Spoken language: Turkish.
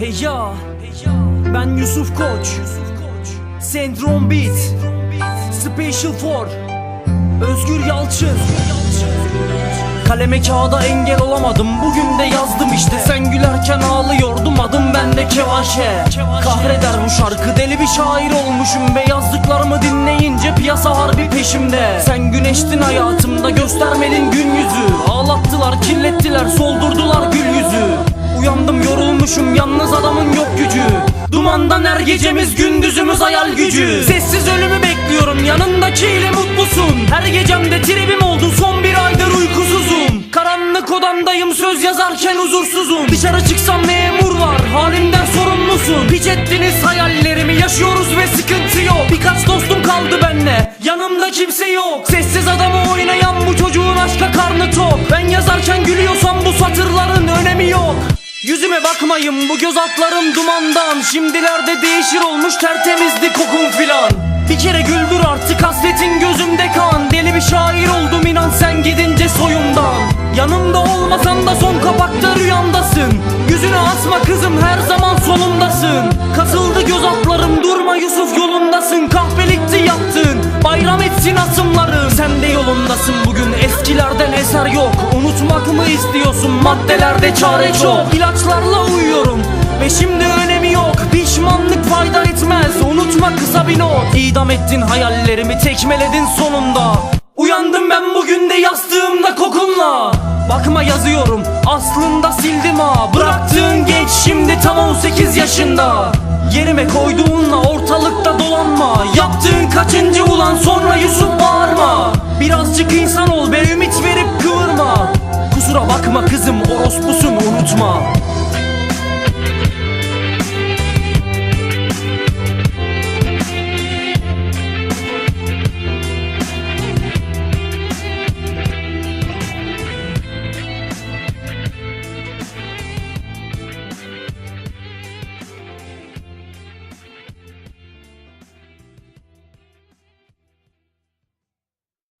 Hey ya Ben Yusuf Koç. Sendrom Beat. Special for Özgür Yalçın. Kaleme kağıda engel olamadım. Bugün de yazdım işte. Sen gülerken ağlıyordum. Adım bende Kevaşe. Kahreder bu şarkı. Deli bir şair olmuşum Ve yazdıklarımı dinleyince Piyasa harbi peşimde. Sen güneştin hayatımda. Göstermedin gün yüzü Yalnız adamın yok gücü. Dumandan her gecemiz gündüzümüz hayal gücü. Sessiz ölümü bekliyorum yanındakiyle mutlusun. Her gecemde tribim oldu son bir aydır uykusuzum. Karanlık odamdayım söz yazarken huzursuzum. Dışarı çıksam memur var halimden sorumlusun. Piç ettiniz hayallerimi yaşıyoruz ve sıkıntı yok. Birkaç dostum kaldı benle yanımda kimse yok. Sessiz adamı oynayan bu çocuğun aşka karnı tok. Ben yazarken gülüyorsam bu yok Yüzüme bakmayın bu göz altlarım dumandan. Şimdilerde değişir olmuş tertemizdi kokun filan. Bir kere güldür artık hasretin gözümde kan. Deli bir şair oldum inan sen gidince soyumdan Yanımda olmasan da son kapakta rüyamdasın. Yüzünü asma kızım her zaman solumdasın Kasıldı göz altlarım durma Yusuf yolundasın. Kahpelikti yaptın bayram etsin asımlarım. Sen de yolundasın bugün eskilerden eser yok Unutmak mı istiyorsun? Maddelerde çare çok. İlaçlarla uyuyorum. Ve şimdi önemi yok. Pişmanlık fayda etmez. Unutma kısa bir not. İdam ettin hayallerimi tekmeledin sonunda. Uyandım ben bugün de yastığımda kokunla. Bakma yazıyorum aslında sildim ha. Bıraktığın genç şimdi tam 18 yaşında. Yerime koyduğunla ortalıkta dolanma. Yaptığın kaçıncı ulan? Sonra Yusuf bakma kızım orospusun unutma